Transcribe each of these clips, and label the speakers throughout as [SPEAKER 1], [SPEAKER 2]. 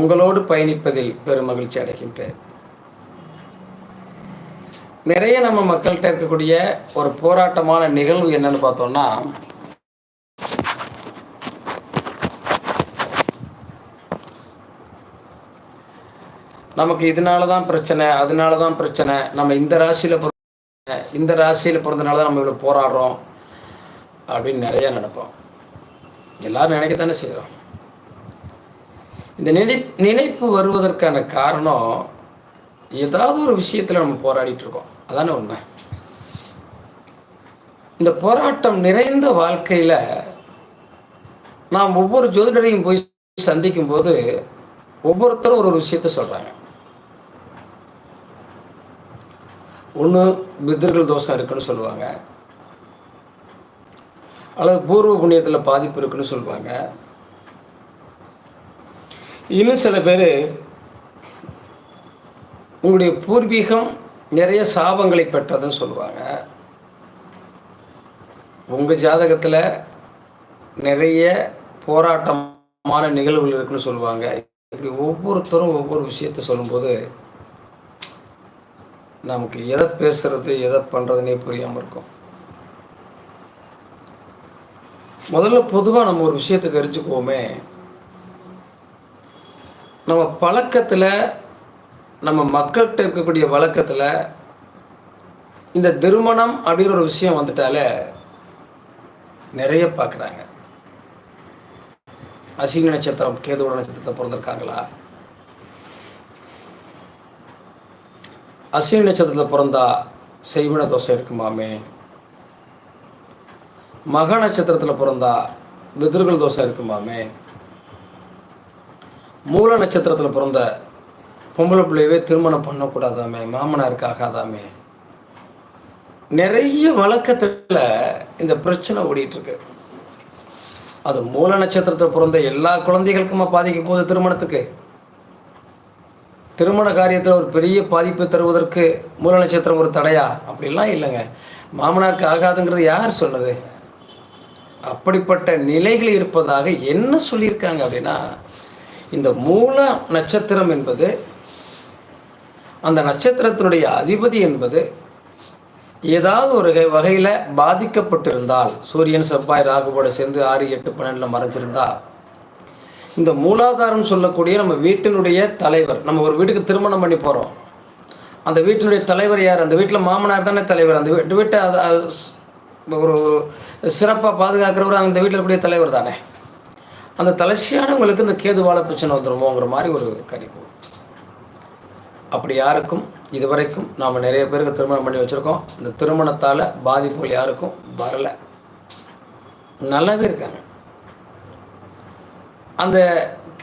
[SPEAKER 1] உங்களோடு பயணிப்பதில் பெரும் மகிழ்ச்சி அடைகின்றேன். நிறைய நம்ம மக்கள்கிட்ட இருக்கக்கூடிய ஒரு போராட்டமான நிகழ்வு என்னன்னு பார்த்தோம்னா நமக்கு இதனால தான் பிரச்சனை அதனால தான் பிரச்சனை. நம்ம இந்த ராசியில் பிறந்த இந்த ராசியில் பிறந்தனால தான் நம்ம இவ்வளோ போராடுறோம் அப்படின்னு நிறையா நினைப்போம். எல்லாரும் நினைக்கத்தானே செய்கிறோம் இந்த நினை நினைப்பு வருவதற்கான காரணம் ஏதாவது ஒரு விஷயத்தில் நம்ம போராடிட்டு இருக்கோம். அதானே உண்மை. இந்த போராட்டம் நிறைந்த வாழ்க்கையில் நாம் ஒவ்வொரு ஜோதிடரையும் போய் சந்திக்கும் போது ஒவ்வொருத்தரும் ஒரு ஒரு விஷயத்த சொல்கிறாங்க ஒன்று பித்தர்கள் தோஷம் இருக்குன்னு சொல்லுவாங்க. அல்லது பூர்வ புண்ணியத்தில் பாதிப்பு இருக்குன்னு சொல்லுவாங்க. இன்னும் சில பேர் உங்களுடைய பூர்வீகம் நிறைய சாபங்களை பெற்றதுன்னு சொல்லுவாங்க. உங்கள் ஜாதகத்தில் நிறைய போராட்டமான நிகழ்வுகள் இருக்குன்னு சொல்லுவாங்க. இப்படி ஒவ்வொருத்தரும் ஒவ்வொரு விஷயத்த சொல்லும்போது நமக்கு எதை பேசுறது எதை பண்ணுறதுனே புரியாமல் இருக்கும். முதல்ல பொதுவாக நம்ம ஒரு விஷயத்தை தெரிஞ்சுக்குவோமே. நம்ம பழக்கத்தில் நம்ம மக்கள்கிட்ட இருக்கக்கூடிய வழக்கத்தில் இந்த திருமணம் அப்படிங்கிற ஒரு விஷயம் வந்துட்டாலே நிறைய பார்க்குறாங்க அசிங்க நட்சத்திரம் கேதுவோட நட்சத்திரத்தை பிறந்திருக்காங்களா? அசிங்க நட்சத்திரத்தில் பிறந்தா செய்வன தோசை இருக்குமாமே? மக நட்சத்திரத்தில் பிறந்தா பிதிர்கள் தோசை இருக்குமாமே? மூல நட்சத்திரத்தில் பிறந்த பொம்பளை பிள்ளையவே திருமணம் பண்ணக்கூடாதாமே? மாமனாருக்கு ஆகாதாமே? நிறைய வழக்கத்தில் இந்த பிரச்சனை ஓடிட்டுருக்கு. அது மூல நட்சத்திரத்தில் பிறந்த எல்லா குழந்தைகளுக்குமா பாதிக்க போகுது திருமணத்துக்கு? திருமண காரியத்தில் ஒரு பெரிய பாதிப்பை தருவதற்கு மூல நட்சத்திரம் ஒரு தடையா? அப்படிலாம் இல்லைங்க. மாமனாருக்கு ஆகாதுங்கிறது யார் சொன்னது? அப்படிப்பட்ட நிலைகள் இருப்பதாக என்ன சொல்லியிருக்காங்க அப்படின்னா இந்த மூல நட்சத்திரம் என்பது அந்த நட்சத்திரத்தினுடைய அதிபதி என்பது ஏதாவது ஒரு வகையில் பாதிக்கப்பட்டிருந்தால் சூரியன் செவ்வாய் ராகுவோட சேர்ந்து ஆறு எட்டு பன்னெண்டில் மறைஞ்சிருந்தா இந்த மூலாதாரம் சொல்லக்கூடிய நம்ம வீட்டினுடைய தலைவர் நம்ம ஒரு வீட்டுக்கு திருமணம் பண்ணி போகிறோம் அந்த வீட்டினுடைய தலைவர் யார்? அந்த வீட்டில் மாமனார் தானே தலைவர். அந்த வீட்டு வீட்டை ஒரு சிறப்பாக பாதுகாக்கிறவர் அந்த வீட்டில் இருக்கக்கூடிய தலைவர் தானே. அந்த தலைசியானவங்களுக்கு இந்த கேதுவால பிரச்சனை வந்துடுமோங்கிற மாதிரி ஒரு கணிப்பு. அப்படி யாருக்கும் இதுவரைக்கும் நாம் நிறைய பேருக்கு திருமணம் பண்ணி வச்சுருக்கோம். இந்த திருமணத்தால் பாதிப்புகள் யாருக்கும் வரலை. நல்லாவே இருக்காங்க. அந்த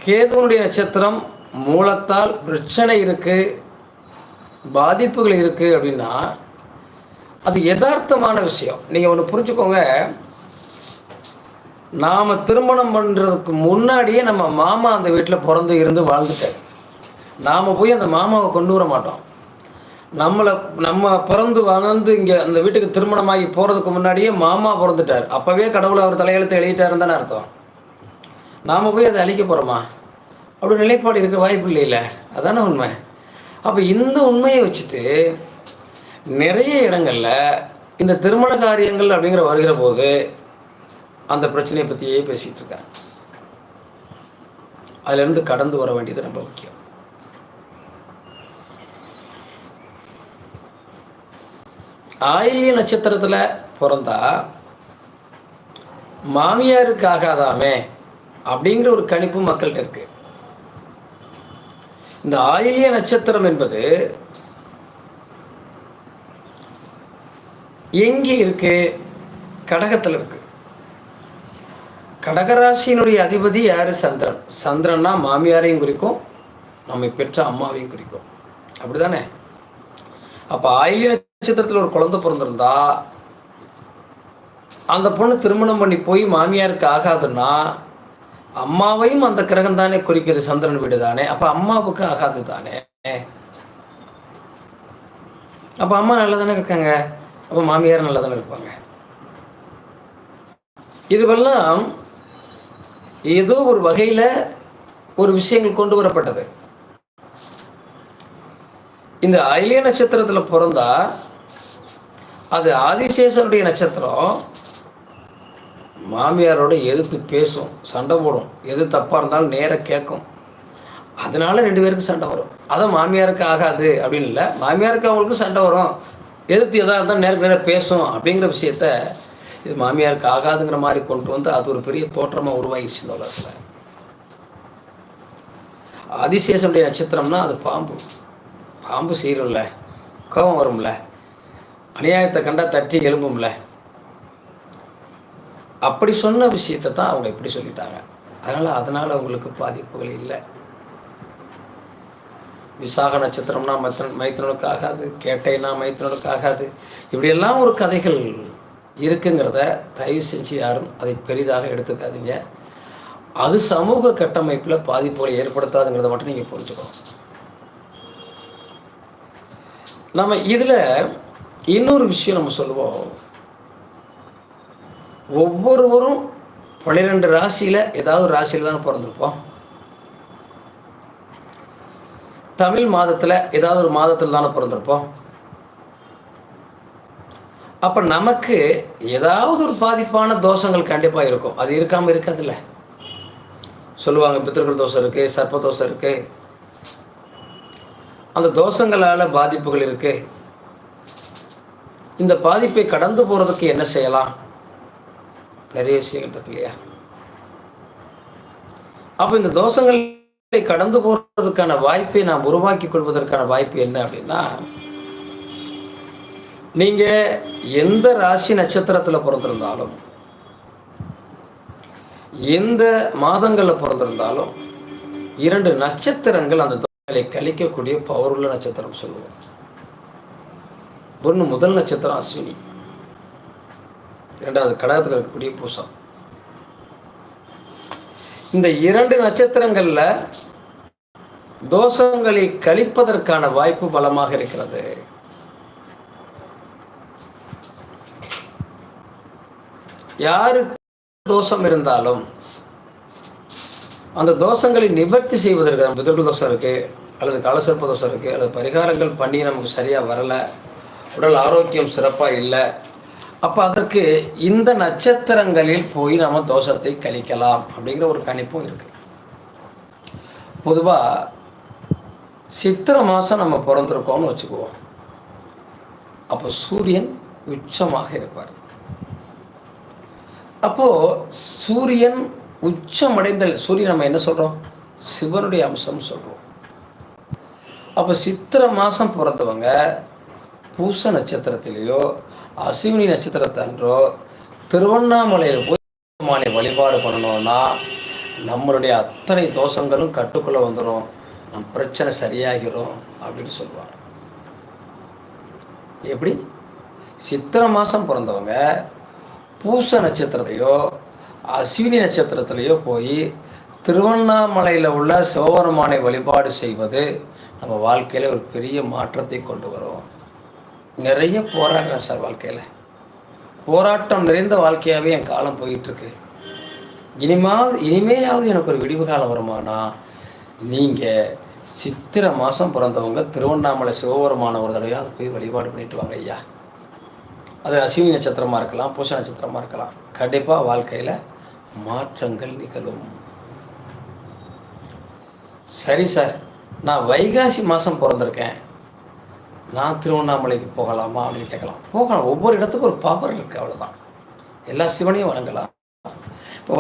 [SPEAKER 1] கேதுவனுடைய நட்சத்திரம் மூலத்தால் பிரச்சனை இருக்குது பாதிப்புகள் இருக்குது அப்படின்னா அது யதார்த்தமான விஷயம். நீங்கள் ஒன்று புரிஞ்சுக்கோங்க. நாம் திருமணம் பண்ணுறதுக்கு முன்னாடியே நம்ம மாமா அந்த வீட்டில் பிறந்து இருந்து வாழ்ந்துட்டார். நாம் போய் அந்த மாமாவை கொண்டு வர மாட்டோம். நம்மளை நம்ம பிறந்து வளர்ந்து இங்கே அந்த வீட்டுக்கு திருமணமாகி போகிறதுக்கு முன்னாடியே மாமா பிறந்துட்டார். அப்போவே கடவுளை அவர் தலையெழுத்து எழுதிட்டாருன்னு தானே அர்த்தம். நாம் போய் அதை அழிக்க போகிறோமா அப்படி நிலைப்பாடு இருக்க வாய்ப்பு இல்லைல்ல அதானே உண்மை. அப்போ இந்த உண்மையை வச்சுட்டு நிறைய இடங்களில் இந்த திருமண காரியங்கள் அப்படிங்கிற வருகிற போது அந்த பிரச்சனையை பற்றியே பேசிகிட்டு இருக்காங்க அதிலிருந்து கடந்து வர வேண்டியது ரொம்ப முக்கியம். ஆயில்ய நட்சத்திரத்தில் பிறந்தா மாமியாருக்கு ஆகாதாமே அப்படிங்கிற ஒரு கணிப்பு மக்கள்கிட்ட இருக்கு. இந்த ஆயிலிய நட்சத்திரம் என்பது எங்கே இருக்கு? கடகத்தில் இருக்கு. கடகராசியினுடைய அதிபதி யார்? சந்திரன். சந்திரன்னா மாமியாரையும் குறிக்கும் நம்மை பெற்ற அம்மாவையும் குறிக்கும். அப்படிதானே? அப்போ ஆயிலிய நட்சத்திரத்தில் ஒரு குழந்தை பிறந்திருந்தா அந்த பொண்ணு திருமணம் பண்ணி போய் மாமியாருக்கு ஆகாதுன்னா அம்மாவையும் அந்த கிரகம் தானே குறிக்கிறது சந்திரன் வீடு தானே? அப்போ அம்மாவுக்கு ஆகாது தானே? அப்போ அம்மா நல்லா தானே இருக்காங்க? அப்போ மாமியார் நல்லா தானே இருப்பாங்க? இதுவெல்லாம் ஏதோ ஒரு வகையில் ஒரு விஷயங்கள் கொண்டு வரப்பட்டது. இந்த அயலிய நட்சத்திரத்தில் பிறந்தா அது ஆதிசேஷனுடைய நட்சத்திரம். மாமியாரோட எதிர்த்து பேசும் சண்டை போடும் எது தப்பாக இருந்தாலும் நேராக கேட்கும். அதனால ரெண்டு பேருக்கு சண்டை வரும். அதான் மாமியாருக்கு ஆகாது அப்படின்னு இல்லை மாமியாருக்கு அவங்களுக்கு சண்டை வரும். எதிர்த்து எதாக இருந்தாலும் நேருக்கு நேராக பேசும் அப்படிங்கிற விஷயத்த இது மாமியாருக்கு ஆகாதுங்கிற மாதிரி கொண்டு வந்து அது ஒரு பெரிய தோற்றமாக உருவாகிடுச்சு இந்த உலகத்தில். அதிசேஷனுடைய நட்சத்திரம்னா அது பாம்பு. பாம்பு சீரும்ல கோபம் வரும்ல அநியாயத்தை கண்டா தட்டி எலும்பும்ல அப்படி சொன்ன விஷயத்தை தான் அவங்க இப்படி சொல்லிட்டாங்க. அதனால் அதனால் அவங்களுக்கு பாதிப்புகள் இல்லை. விசாக நட்சத்திரம்னா மைத்திரன் மைத்திரனுக்கு ஆகாது கேட்டைனா மைத்திரனுக்கு ஆகாது. இப்படியெல்லாம் ஒரு கதைகள். இருக்குங்கிறத தயவு செஞ்சு யாரும் அதை பெரிதாக எடுத்துக்காதீங்க. அது சமூக கட்டமைப்பில் பாதிப்புகளை ஏற்படுத்தாதுங்கிறத மட்டும் நீங்கள் புரிஞ்சுக்கணும். நம்ம இதில் இன்னொரு விஷயம் நம்ம சொல்லுவோம். ஒவ்வொருவரும் பன்னிரெண்டு ராசியில் ஏதாவது ஒரு ராசியில் தானே பிறந்திருப்போம். தமிழ் மாதத்தில் ஏதாவது ஒரு மாதத்தில் தானே பிறந்திருப்போம். அப்போ நமக்கு ஏதாவது ஒரு பாதிப்பான தோஷங்கள் கண்டிப்பாக இருக்கும். அது இருக்காமல் இருக்காதுல்ல. சொல்லுவாங்க பித்திருக்கள் தோஷம் இருக்குது சர்ப்ப தோஷம் இருக்குது அந்த தோஷங்களால் பாதிப்புகள் இருக்குது இந்த பாதிப்பை கடந்து போகிறதுக்கு என்ன செய்யலாம்? நிறைய விஷயங்கள் இருக்கு இல்லையா? அப்போ இந்த தோஷங்களை கடந்து போகிறதுக்கான வாய்ப்பை நாம் உருவாக்கி கொள்வதற்கான வாய்ப்பு என்ன அப்படின்னா நீங்கள் எந்த ராசி நட்சத்திரத்தில் பிறந்திருந்தாலும் எந்த மாதங்களில் பிறந்திருந்தாலும் இரண்டு நட்சத்திரங்கள் அந்த தோஷங்களை கழிக்கக்கூடிய பவருள்ள நட்சத்திரம் சொல்லுவோம். ஒன்று முதல் நட்சத்திரம் அஸ்வினி. இரண்டாவது கடகத்தில் இருக்கக்கூடிய பூசம். இந்த இரண்டு நட்சத்திரங்களில் தோஷங்களை கழிப்பதற்கான வாய்ப்பு பலமாக இருக்கிறது. யாரு தோஷம் இருந்தாலும் அந்த தோஷங்களை நிவர்த்தி செய்வதற்கு பிதர்கள் தோஷம் இருக்குது அல்லது காலசர்ப்ப தோஷம் இருக்குது அல்லது பரிகாரங்கள் பண்ணி நமக்கு சரியாக வரலை உடல் ஆரோக்கியம் சிறப்பாக இல்லை அப்போ அதற்கு இந்த நட்சத்திரங்களில் போய் நம்ம தோஷத்தை கழிக்கலாம் அப்படிங்கிற ஒரு கணிப்பும் இருக்குது பொதுவாக சித்திரை மாதம் நம்ம பிறந்திருக்கோம்னு வச்சுக்குவோம். அப்போ சூரியன் உச்சமாக இருப்பார். அப்போது சூரியன் உச்சமடைந்த சூரியன் நம்ம என்ன சொல்கிறோம் சிவனுடைய அம்சம் சொல்கிறோம் அப்போ சித்திரை மாதம் பிறந்தவங்க பூச நட்சத்திரத்திலேயோ அசிவினி நட்சத்திரத்தன்றோ திருவண்ணாமலையில் போய் பெருமானை வழிபாடு பண்ணணும்னா நம்மளுடைய அத்தனை தோஷங்களும் கட்டுக்குள்ளே வந்துடும் நம் பிரச்சனை சரியாகிரும் அப்படின்னு சொல்லுவாங்க. எப்படி? சித்திரை மாதம் பிறந்தவங்க பூச நட்சத்திரத்தையோ அஸ்வினி நட்சத்திரத்திலையோ போய் திருவண்ணாமலையில் உள்ள சிவபெருமானை வழிபாடு செய்வது நம்ம வாழ்க்கையில் ஒரு பெரிய மாற்றத்தை கொண்டு வரும். நிறைய போராடுறேன் சார் வாழ்க்கையில். போராட்டம் நிறைந்த வாழ்க்கையாகவே என் காலம் போயிட்டுருக்கு. இனிமாவது இனிமேயாவது எனக்கு ஒரு விடிவு காலம் வருமானா? நீங்கள் சித்திரை மாதம் பிறந்தவங்க திருவண்ணாமலை சிவபெருமான ஒரு தடவையாவது போய் வழிபாடு பண்ணிட்டு வாங்க ஐயா. அது அஸ்வினி நட்சத்திரமாக இருக்கலாம் பூச நட்சத்திரமாக இருக்கலாம். கண்டிப்பாக வாழ்க்கையில் மாற்றங்கள் நிகழும். சரி சார் நான் வைகாசி மாதம் பிறந்திருக்கேன். நான் திருவண்ணாமலைக்கு போகலாமா அப்படின்னு கேட்கலாம். போகலாம். ஒவ்வொரு இடத்துக்கும் ஒரு பவர் இருக்குது அவ்வளோதான் எல்லா சிவனையும் வணங்கலாம். இப்போ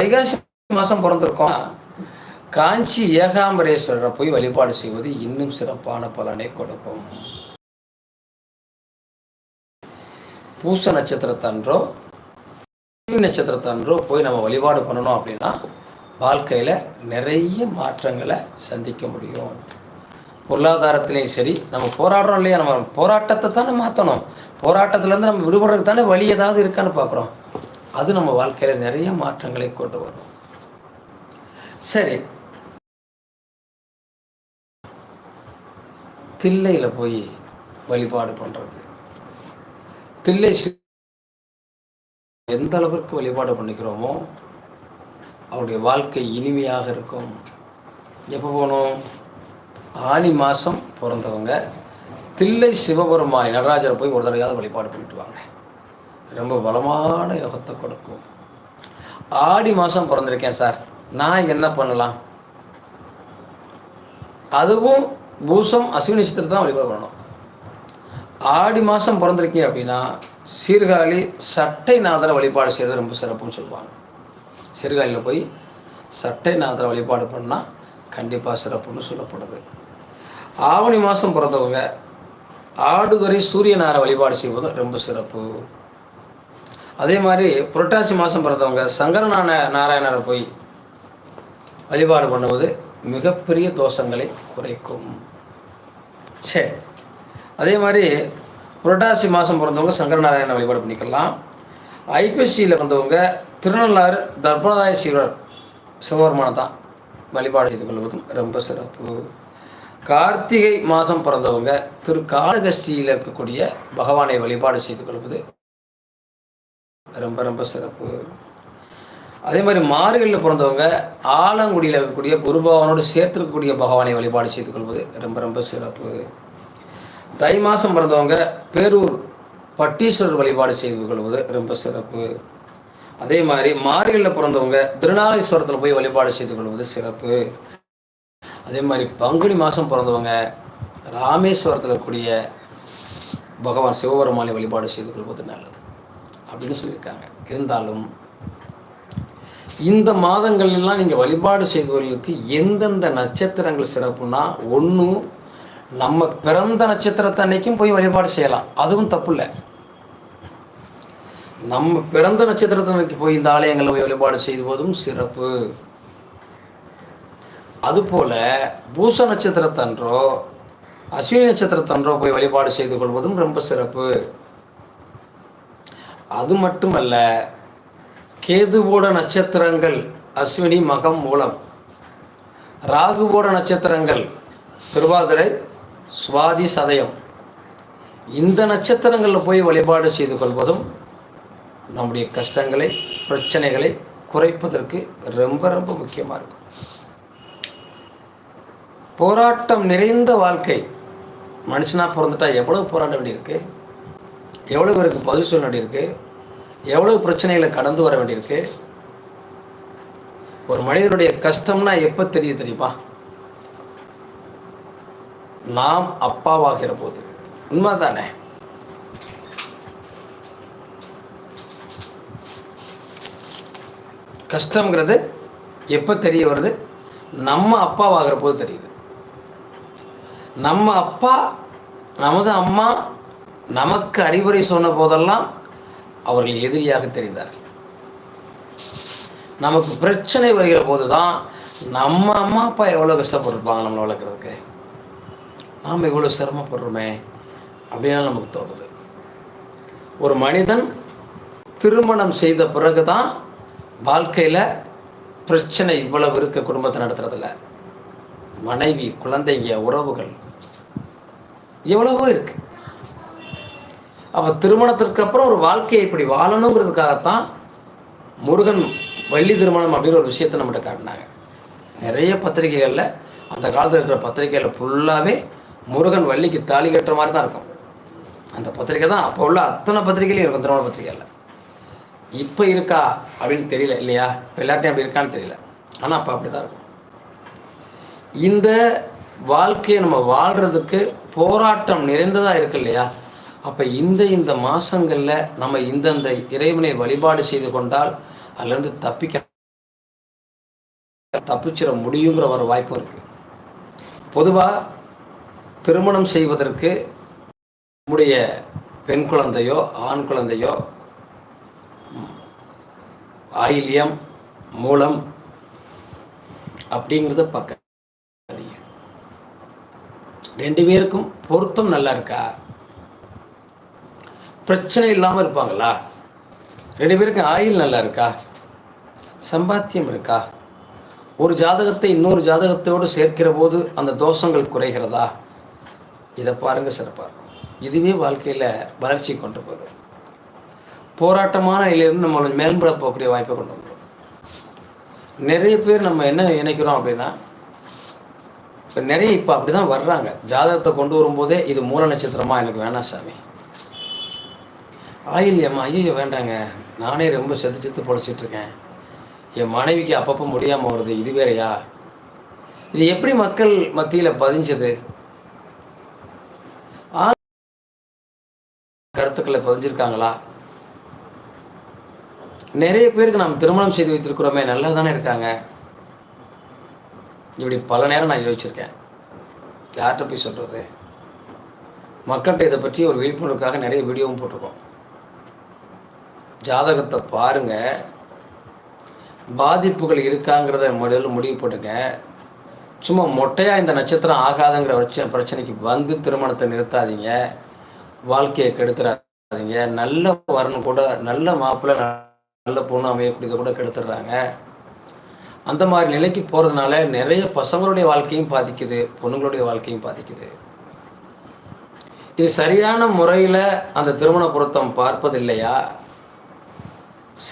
[SPEAKER 1] வைகாசி மாதம் பிறந்திருக்கோம். காஞ்சி ஏகாம்பரேஸ்வரரை போய் வழிபாடு செய்வது இன்னும் சிறப்பான பலனை கொடுக்கும். பூச நட்சத்திரத்தன்றோ நட்சத்திரத்தன்றோ போய் நம்ம வழிபாடு பண்ணணும் அப்படின்னா வாழ்க்கையில் நிறைய மாற்றங்களை சந்திக்க முடியும். பொருளாதாரத்திலையும் சரி நம்ம போராடுறோம் இல்லையா? நம்ம போராட்டத்தை தானே மாற்றணும் போராட்டத்துலேருந்து நம்ம விடுபடுறதுக்கு தானே வழி ஏதாவது இருக்கான்னு பார்க்குறோம். அது நம்ம வாழ்க்கையில் நிறைய மாற்றங்களை கொண்டு வரும். சரி. தில்லையில் போய் வழிபாடு பண்ணுறது தில்லை எந்த அளவிற்கு வழிபாடு பண்ணிக்கிறோமோ அவருடைய வாழ்க்கை இனிமையாக இருக்கும். எப்போ போகணும் ஆனி மாதம் பிறந்தவங்க. தில்லை சிவபெருமானை நடராஜரை போய் ஒரு தடவையாவது வழிபாடு பண்ணிட்டு வாங்க. ரொம்ப பலமான யோகத்தை கொடுக்கும். ஆடி மாதம் பிறந்திருக்கேன் சார். நான் என்ன பண்ணலாம்? அதுவும் பூசம் அஸ்வினி நட்சத்திரத்தை தான் வழிபாடு பண்ணணும். ஆடி மாதம் பிறந்திருக்கீங்க அப்படின்னா சீர்காழி சட்டை நாதர வழிபாடு செய்கிறது ரொம்ப சிறப்புன்னு சொல்லுவாங்க. சீர்காழியில் போய் சட்டை நாதர வழிபாடு பண்ணால் கண்டிப்பாக சிறப்புன்னு சொல்லப்படுது. ஆவணி மாதம் பிறந்தவங்க ஆடுதுறை சூரியனாரை வழிபாடு செய்வது ரொம்ப சிறப்பு. அதே மாதிரி புரட்டாசி மாதம் பிறந்தவங்க சங்கரநாத நாராயணரை போய் வழிபாடு பண்ணுவது மிகப்பெரிய தோஷங்களை குறைக்கும். சரி. அதே மாதிரி புரட்டாசி மாதம் பிறந்தவங்க சங்கரநாராயண வழிபாடு பண்ணிக்கலாம். ஐபிஎஸ்சியில் பிறந்தவங்க திருநள்ளாறு தர்பணதாய சிவர் சிவபெருமான தான் வழிபாடு செய்து கொள்வதும் ரொம்ப சிறப்பு. கார்த்திகை மாதம் பிறந்தவங்க திரு காலகஸ்தியில் இருக்கக்கூடிய பகவானை வழிபாடு செய்து கொள்வது ரொம்ப ரொம்ப சிறப்பு. அதே மாதிரி மார்கழியில் பிறந்தவங்க ஆலங்குடியில் இருக்கக்கூடிய குருபகவானோடு சேர்த்திருக்கக்கூடிய பகவானை வழிபாடு செய்து கொள்வது ரொம்ப ரொம்ப சிறப்பு. தை மாதம் பிறந்தவங்க பேரூர் பட்டீஸ்வரர் வழிபாடு செய்து கொள்வது ரொம்ப சிறப்பு. அதே மாதிரி மார்கழியில் பிறந்தவங்க திருநாளீஸ்வரத்தில் போய் வழிபாடு செய்து கொள்வது சிறப்பு. அதே மாதிரி பங்குனி மாதம் பிறந்தவங்க ராமேஸ்வரத்தில் இருக்கக்கூடிய பகவான் சிவபெருமானை வழிபாடு செய்து கொள்வது நல்லது அப்படின்னு சொல்லியிருக்காங்க. இருந்தாலும் இந்த மாதங்கள்லாம் நீங்கள் வழிபாடு செய்தவர்களுக்கு எந்தெந்த நட்சத்திரங்கள் சிறப்புனா ஒன்று நம்ம பிறந்த நட்சத்திரத்தை அன்னைக்கும் போய் வழிபாடு செய்யலாம். அதுவும் தப்பு இல்லை நம்ம பிறந்த நட்சத்திரத்தை போய் இந்த ஆலயங்களில் போய் வழிபாடு செய்வதும் சிறப்பு. அதுபோல் பூச நட்சத்திரத்தன்றோ அஸ்வினி நட்சத்திரத்தன்றோ போய் வழிபாடு செய்து கொள்வதும் ரொம்ப சிறப்பு. அது மட்டுமல்ல கேதுவோட நட்சத்திரங்கள் அஸ்வினி மகம் மூலம் ராகுவோட நட்சத்திரங்கள் திருவாதிரை சுவாதி சதயம். இந்த நட்சத்திரங்களில் போய் வழிபாடு செய்து கொள்வதும் நம்முடைய கஷ்டங்களை பிரச்சனைகளை குறைப்பதற்கு ரொம்ப ரொம்ப முக்கியமாக இருக்கும். போராட்டம் நிறைந்த வாழ்க்கை. மனுஷனாக பிறந்துட்டா எவ்வளோ போராட வேண்டியிருக்கு? எவ்வளோ பேருக்கு பதில் சொல்ல வேண்டியிருக்கு? எவ்வளோ பிரச்சனைகளை கடந்து வர வேண்டியிருக்கு? ஒரு மனிதனுடைய கஷ்டம்னா எப்போ தெரியுது தெரியுமா? நாம் அப்பாவாகிற போது உண்மைதானே? கஷ்டங்கிறது எப்போ தெரிய வருது? நம்ம அப்பாவாகிற போது தெரியுது. நம்ம அப்பா நமது அம்மா நமக்கு அறிவுரை சொன்ன போதெல்லாம் அவர்கள் எதிரியாக தெரிந்தார்கள். நமக்கு பிரச்சனை வருகிற போது தான் நம்ம அம்மா அப்பா எவ்வளோ கஷ்டப்பட்டிருப்பாங்க நம்மளை வளர்க்குறதுக்கு? நாம் இவ்வளோ சிரமப்படுறோமே அப்படின்னு நமக்கு தோணுது. ஒரு மனிதன் திருமணம் செய்த பிறகு தான் வாழ்க்கையில் பிரச்சனை இவ்வளவு இருக்க குடும்பத்தை நடத்துறதில்ல மனைவி குழந்தைங்க உறவுகள் எவ்வளவோ இருக்கு. அப்போ திருமணத்திற்கு அப்புறம் ஒரு வாழ்க்கையை இப்படி வாழணுங்கிறதுக்காகத்தான் முருகன் வள்ளி திருமணம் அப்படிங்கிற ஒரு விஷயத்தை நம்மகிட்ட காட்டினாங்க. நிறைய பத்திரிகைகளில் அந்த காலத்தில் இருக்கிற பத்திரிகைகளில் ஃபுல்லாகவே முருகன் வள்ளிக்கு தாலி கட்டுற மாதிரி தான் இருக்கும். அந்த பத்திரிக்கை தான் அப்போ உள்ள அத்தனை பத்திரிகையிலையும் இருக்கும் திருமண பத்திரிகையில். இப்போ இருக்கா அப்படின்னு தெரியல இல்லையா? இப்போ எல்லாத்தையும் அப்படி இருக்கான்னு தெரியல. ஆனால் அப்போ அப்படி தான் இருக்கும். இந்த வாழ்க்கையை நம்ம வாழ்கிறதுக்கு போராட்டம் நிறைந்ததாக இருக்கு இல்லையா? அப்போ இந்த இந்த மாதங்களில் நம்ம இந்தந்த இறைவனை வழிபாடு செய்து கொண்டால் அதுலேருந்து தப்பிக்க தப்பிச்சிட முடியுங்கிற ஒரு வாய்ப்பு இருக்குது பொதுவாக திருமணம் செய்வதற்கு நம்முடைய பெண் குழந்தையோ ஆண் குழந்தையோ ஆயில்யம் மூலம் அப்படிங்கிறத பார்க்க ரெண்டு பேருக்கும் பொருத்தம் நல்லா இருக்கா? பிரச்சனை இல்லாமல் இருப்பாங்களா? ரெண்டு பேருக்கும் ஆயில் நல்லா இருக்கா? சம்பாத்தியம் இருக்கா? ஒரு ஜாதகத்தை இன்னொரு ஜாதகத்தோடு சேர்க்கிற போது அந்த தோஷங்கள் குறைகிறதா? இதை பாருங்க சிறப்பாக இருக்கும். இதுவே வாழ்க்கையில் வளர்ச்சி கொண்டு போயிடும் போராட்டமான நிலையிலிருந்து நம்மளை மேம்பட போகக்கூடிய வாய்ப்பை கொண்டு வந்துடும் நிறைய பேர் நம்ம என்ன நினைக்கிறோம் அப்படின்னா இப்போ நிறைய இப்போ அப்படி தான் வர்றாங்க. ஜாதகத்தை கொண்டு வரும்போதே இது மூல நட்சத்திரமா எனக்கு வேணாம் சாமி. ஆயில்யம்மா ஐயோ வேண்டாங்க. நானே ரொம்ப செத்து செத்து பொழைச்சிட்ருக்கேன் என் மனைவிக்கு அப்பப்போ முடியாமல் வருது. இது வேறையா? இது எப்படி மக்கள் மத்தியில் பதிஞ்சது? கருத்துக்களை பதிஞ்சிருக்காங்களா? நிறைய பேருக்கு நாம் திருமணம் செய்து வைத்திருக்கிறோமே நல்லா தானே இருக்காங்க. இப்படி பல நேரம் நான் யோசிச்சிருக்கேன். யார்கிட்ட போய் சொல்கிறது மக்கள்கிட்ட இதை பற்றி ஒரு விழிப்புணர்வுக்காக நிறைய வீடியோவும் போட்டிருக்கோம். ஜாதகத்தை பாருங்கள் பாதிப்புகள் இருக்காங்கிறத முதல்ல முடிவு போட்டுங்க. சும்மா மொட்டையாக இந்த நட்சத்திரம் ஆகாதுங்கிற பிரச்சனை பிரச்சனைக்கு வந்து திருமணத்தை நிறுத்தாதீங்க. வாழ்க்கையை கெடுத்துறாது பாருங்க நல்ல வரணும் கூட நல்ல மாப்பிள்ளை நல்ல பொண்ணு அமையக்கூடியதை கூட கெடுத்துடுறாங்க. அந்த மாதிரி நிலைக்கு போகிறதுனால நிறைய பசங்களுடைய வாழ்க்கையும் பாதிக்குது பொண்ணுங்களுடைய வாழ்க்கையும் பாதிக்குது. இது சரியான முறையில் அந்த திருமண பொருத்தம் பார்ப்பதில்லையா?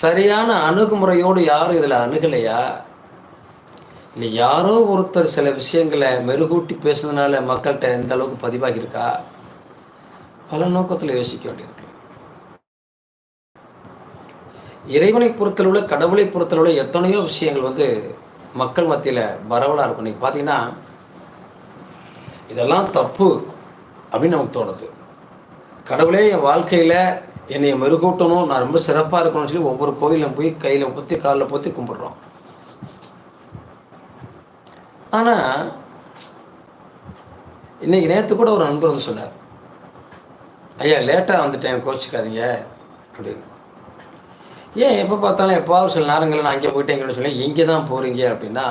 [SPEAKER 1] சரியான அணுகுமுறையோடு யாரும் இதில் அணுகலையா? இல்லை யாரோ ஒருத்தர் சில விஷயங்களை மெருகூட்டி பேசுனதுனால மக்கள்கிட்ட எந்த அளவுக்கு பதிவாகியிருக்கா? பல நோக்கத்தில் யோசிக்க வேண்டியிருக்கு. இறைவனை பொறுத்தளவுல கடவுளை பொறுத்தளவுல எத்தனையோ விஷயங்கள் வந்து மக்கள் மத்தியில் பரவலாக இருக்கும். இன்றைக்கி பார்த்தீங்கன்னா இதெல்லாம் தப்பு அப்படின்னு நமக்கு தோணுது. கடவுளே என் வாழ்க்கையில் என்னை மெருகூட்டணும். நான் ரொம்ப சிறப்பாக இருக்கணும்னு சொல்லி ஒவ்வொரு கோயிலும் போய் கையில் பொத்தி காலில் பொத்தி கும்பிட்றோம். ஆனால் இன்றைக்கி நேற்று கூட ஒரு நண்பர் வந்து சொன்னார். ஐயா லேட்டாக வந்துட்டேன். கோச்சிக்காதீங்க. அப்படின்னு. ஏன் எப்போ பார்த்தாலும் எப்பாவது சில நேரங்களில் நான் அங்கே போயிட்டேங்கன்னு சொல்லி எங்கே தான் போகிறீங்க அப்படின்னா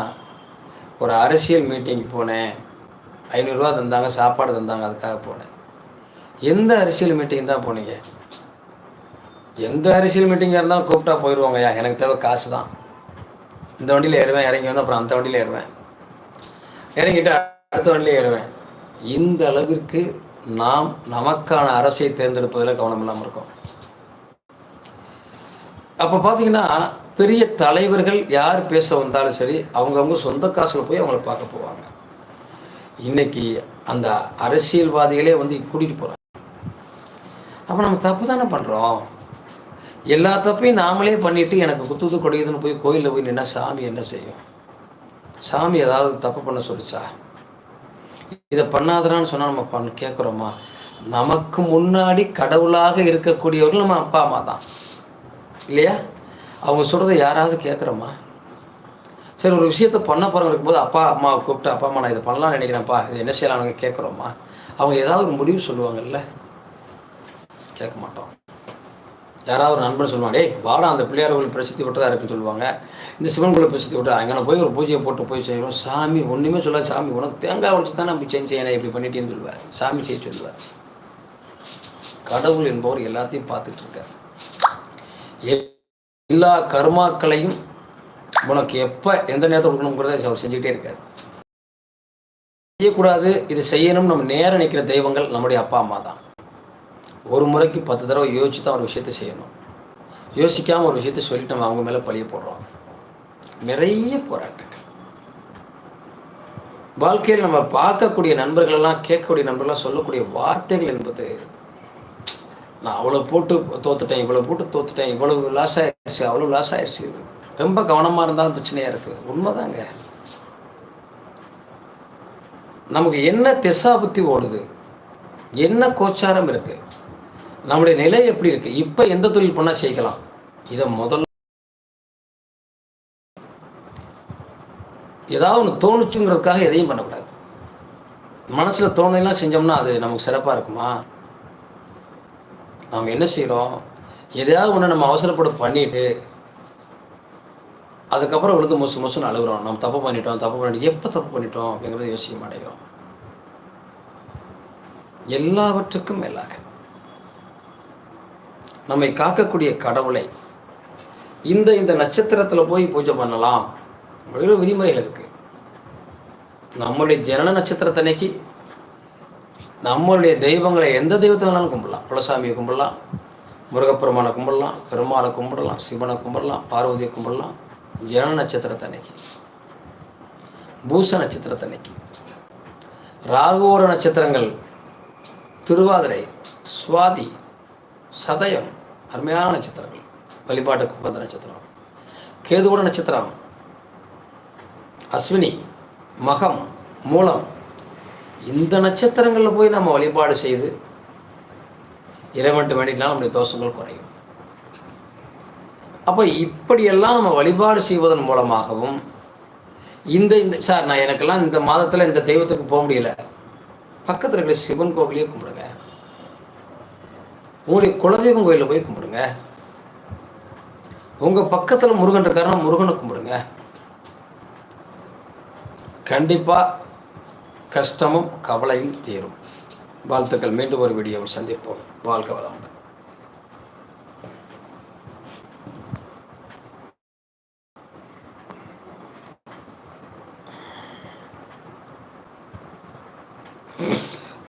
[SPEAKER 1] ஒரு அரசியல் மீட்டிங் போனேன். ஐநூறுரூவா தந்தாங்க சாப்பாடு தந்தாங்க அதுக்காக போனேன். எந்த அரசியல் மீட்டிங் தான் போனீங்க? எந்த அரசியல் மீட்டிங்காக இருந்தாலும் கூப்பிட்டா போயிடுவாங்கய்யா எனக்கு தேவை காசு தான் இந்த வண்டியில் ஏறுவேன் இறங்கி வந்து அப்புறம் அந்த வண்டியில் ஏறுவேன். இறங்கிட்டு அடுத்த வண்டியில் ஏறுவேன். இந்த அளவிற்கு நாம் நமக்கான அரசை தேர்ந்தெடுப்பதில் கவனம் இல்லாமல் இருக்கோம். அப்போ பார்த்தீங்கன்னா பெரிய தலைவர்கள் யார் பேச வந்தாலும் சரி அவங்கவுங்க சொந்த காசில் போய் அவங்கள பார்க்க போவாங்க. இன்னைக்கு அந்த அரசியல்வாதிகளே வந்து கூட்டிகிட்டு போகிறாங்க அப்போ நம்ம தப்பு தானே பண்ணுறோம் எல்லா தப்பையும் நாமளே பண்ணிவிட்டு எனக்கு குத்துது கொடையுதுன்னு போய் கோயிலில் போய் நின்னா சாமி என்ன செய்யும்? சாமி ஏதாவது தப்பு பண்ண சொல்லிச்சா? இதை பண்ணாதரான்னு சொன்னால் நம்ம பண்ண கேட்குறோமா நமக்கு முன்னாடி கடவுளாக இருக்கக்கூடியவர்கள் நம்ம அப்பா அம்மா தான். இல்லையா? அவங்க சொல்கிறத யாராவது கேட்குறோமா? சரி ஒரு விஷயத்த பண்ண போகிறவங்க இருக்கும்போது அப்பா அம்மாவை கூப்பிட்டு அப்பா அம்மா நான் இதை பண்ணலாம்னு நினைக்கிறேன்ப்பா. இது என்ன செய்யலாம்னு கேட்குறோமா? அவங்க ஏதாவது ஒரு முடிவு சொல்லுவாங்கல்ல? கேட்க மாட்டோம். யாராவது ஒரு நண்பன் சொல்லுவாங்க டேய் வாடா அந்த பிள்ளையார் கோவில் பிரசித்தி விட்டதா இருக்குன்னு சொல்லுவாங்க. இந்த சிவன் கோவில் பிரசித்தி விட்டா அங்கே போய் ஒரு பூஜையை போட்டு போய் செய்யணும். சாமி ஒன்றுமே சொல்லாது. சாமி உனக்கு தேங்காய் உடச்சு தான் நம்ம செஞ்சு செய்யணும். இப்படி பண்ணிட்டேன்னு சொல்லுவார். சாமி செய்ய சொல்லுவார். கடவுள் என்பவர் எல்லாத்தையும் பார்த்துட்டு இருக்கார். எல்லா கர்மாக்களையும் உனக்கு எப்போ எந்த நேரத்தில் கொடுக்கணுங்கிறத அவர் செஞ்சுக்கிட்டே இருக்கார். செய்யக்கூடாது இது செய்யணும் நம்ம நேரம் நிற்கிற தெய்வங்கள் நம்முடைய அப்பா அம்மா தான். ஒரு முறைக்கு பத்து தடவை யோசிச்சு தான் ஒரு விஷயத்தை செய்யணும். யோசிக்காமல் ஒரு விஷயத்தை சொல்லிட்டு நம்ம அவங்க மேலே பழிய போடுறோம். நிறைய போராட்டங்கள். வாழ்க்கையில் நம்ம பார்க்கக்கூடிய நண்பர்களெல்லாம் கேட்கக்கூடிய நண்பர்கள்லாம் சொல்லக்கூடிய வார்த்தைகள் என்பது நான் அவ்வளோ போட்டு தோத்துட்டேன் இவ்வளோ போட்டு தோத்துட்டேன் இவ்வளவு லாஸ் ஆயிடுச்சு அவ்வளோ லாஸ் ஆயிடுச்சு ரொம்ப கவனமாக இருந்தாலும் பிரச்சனையாக இருக்குது உண்மைதாங்க. நமக்கு என்ன திசா புத்தி ஓடுது? என்ன கோச்சாரம் இருக்குது நம்முடைய நிலை எப்படி இருக்குது இப்போ எந்த தொழில் பண்ணால் செய்யலாம் இதை முதல்ல ஏதாவது ஒன்று தோணுச்சுங்கிறதுக்காக எதையும் பண்ணக்கூடாது. மனசில் தோணையெல்லாம் செஞ்சோம்னா அது நமக்கு சிறப்பாக இருக்குமா? நாம் என்ன செய்கிறோம் எதையாவது ஒன்று நம்ம அவசரப்பட பண்ணிட்டு அதுக்கப்புறம் விழுந்து மொசு மொசுன்னு அழுகுறோம். நம்ம தப்பு பண்ணிட்டோம் தப்பு பண்ணிட்டோம். எப்போ தப்பு பண்ணிட்டோம் அப்படிங்கிறத யோசிக்க மாட்டேங்கிறோம். எல்லாவற்றுக்கும் மேலாக நம்மை காக்கக்கூடிய கடவுளை இந்த இந்த நட்சத்திரத்தில் போய் பூஜை பண்ணலாம் அப்படின்னு விதிமுறைகள் இருக்குது நம்மளுடைய ஜனன நட்சத்திரத்தன்னைக்கு நம்மளுடைய தெய்வங்களை எந்த தெய்வத்தை வேணாலும் கும்பிடலாம். குலசாமியை கும்பிடலாம் முருகப்பெருமானை கும்பிடலாம் பெருமாளை கும்பிடலாம் சிவனை கும்பிடலாம் பார்வதியை கும்பிடலாம். ஜனன நட்சத்திரத்தன்னைக்கு பூச நட்சத்திரத்தன்னைக்கு ராகுவோர நட்சத்திரங்கள் திருவாதிரை சுவாதி சதயம் அருமையான நட்சத்திரங்கள். வழிபாட்டுக்கு உகந்த நட்சத்திரம். கேதுவோட நட்சத்திரம் அஸ்வினி மகம் மூலம் இந்த நட்சத்திரங்களில் போய் நம்ம வழிபாடு செய்து இறைவன்ட்டு வேண்டினா நம்முடைய தோஷங்கள் குறையும். அப்போ இப்படியெல்லாம் நம்ம வழிபாடு செய்வதன் மூலமாகவும் இந்த இந்த சார் நான் எனக்கெல்லாம் இந்த மாதத்தில் இந்த தெய்வத்துக்கு போக முடியல. பக்கத்தில் இருக்கிற சிவன் கோவிலையே கும்பிடுங்க. உங்களுடைய குலதெய்வம் கோயிலில் போய் கும்பிடுங்க. உங்கள் பக்கத்தில் முருகன் இருக்காருன்னா முருகனை கும்பிடுங்க. கண்டிப்பாக கஷ்டமும் கவலையும் தீரும். வாழ்த்துக்கள். மீண்டும் ஒரு வீடியோவில் சந்திப்போம். வாழ்க வளம்.